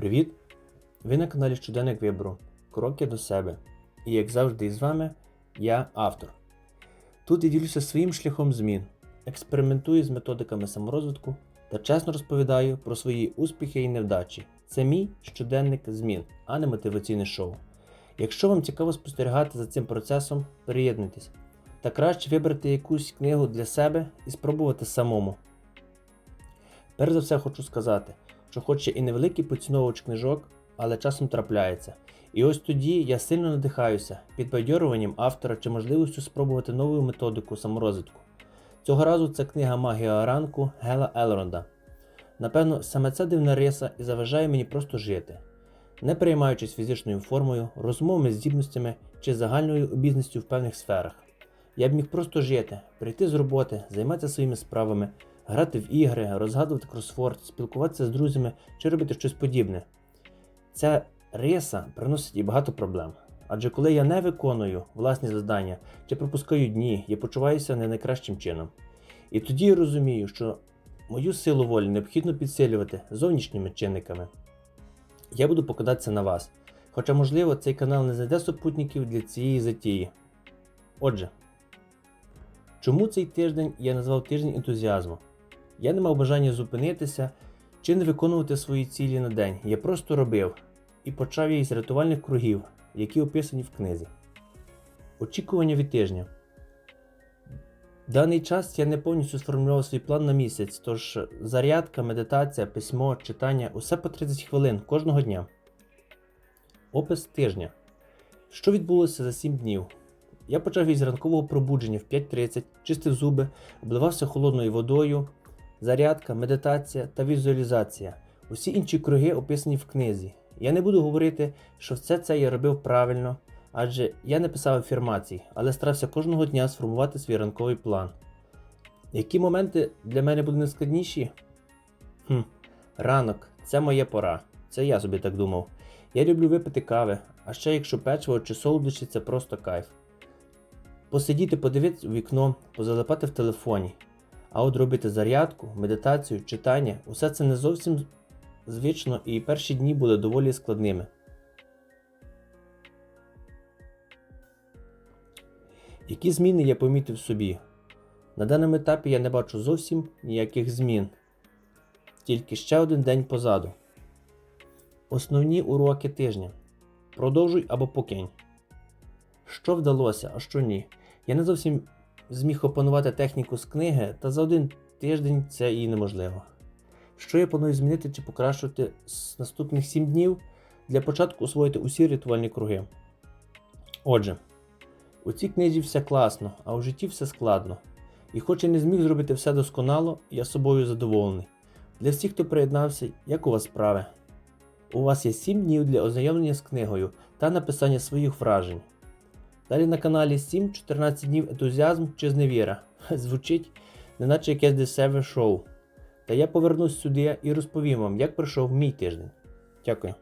Привіт! Ви на каналі Щоденник Вибору. Кроки до себе. І як завжди із вами, я автор. Тут я ділюся своїм шляхом змін, експериментую з методиками саморозвитку та чесно розповідаю про свої успіхи і невдачі. Це мій щоденник змін, а не мотиваційне шоу. Якщо вам цікаво спостерігати за цим процесом, приєднуйтесь. Та краще вибрати якусь книгу для себе і спробувати самому. Перш за все хочу сказати, що хоч і невеликий поціновувач книжок, але часом трапляється. І ось тоді я сильно надихаюся підбадьорюванням автора чи можливістю спробувати нову методику саморозвитку. Цього разу це книга Магія ранку Гела Елронда. Напевно, саме ця дивна риса і заважає мені просто жити, не переймаючись фізичною формою, розмовами, здібностями чи загальною обізністю в певних сферах. Я б міг просто жити, прийти з роботи, займатися своїми справами, грати в ігри, розгадувати кросфорд, спілкуватися з друзями чи робити щось подібне. Ця риса приносить і багато проблем. Адже коли я не виконую власні завдання чи пропускаю дні, я почуваюся не найкращим чином. І тоді я розумію, що мою силу волі необхідно підсилювати зовнішніми чинниками. Я буду покладатися на вас. Хоча, можливо, цей канал не знайде супутників для цієї затії. Отже, чому цей тиждень я назвав тиждень ентузіазму? Я не мав бажання зупинитися чи не виконувати свої цілі на день. Я просто робив і почав я із рятувальних кругів, які описані в книзі. Очікування від тижня. Даний час я не повністю сформулював свій план на місяць, тож зарядка, медитація, письмо, читання усе по 30 хвилин кожного дня. Опис тижня. Що відбулося за 7 днів? Я почав із ранкового пробудження в 5.30, чистив зуби, обливався холодною водою, зарядка, медитація та візуалізація. Усі інші круги описані в книзі. Я не буду говорити, що все це я робив правильно, адже я не писав афірмацій, але старався кожного дня сформувати свій ранковий план. Які моменти для мене були найскладніші? Хм, ранок це моя пора. Це я собі так думав. Я люблю випити кави, а ще якщо печиво чи солодощі це просто кайф. Посидіти, подивитися у вікно, позалипати в телефоні. А от робити зарядку, медитацію, читання усе це не зовсім звично і перші дні були доволі складними. Які зміни я помітив собі? На даному етапі я не бачу зовсім ніяких змін, тільки ще один день позаду. Основні уроки тижня. Продовжуй або покинь. Що вдалося, а що ні. Я не зовсім зміг опанувати техніку з книги, та за один тиждень це і неможливо. Що я планую змінити чи покращувати з наступних 7 днів для початку освоїти усі рятувальні круги. Отже, у цій книзі все класно, а у житті все складно. І хоч я не зміг зробити все досконало, я собою задоволений. Для всіх, хто приєднався, як у вас справи? У вас є 7 днів для ознайомлення з книгою та написання своїх вражень. Далі на каналі 7-14 днів ентузіазм чи зневіра. Звучить, неначе якесь десеве шоу. Та я повернусь сюди і розповім вам, як пройшов мій тиждень. Дякую.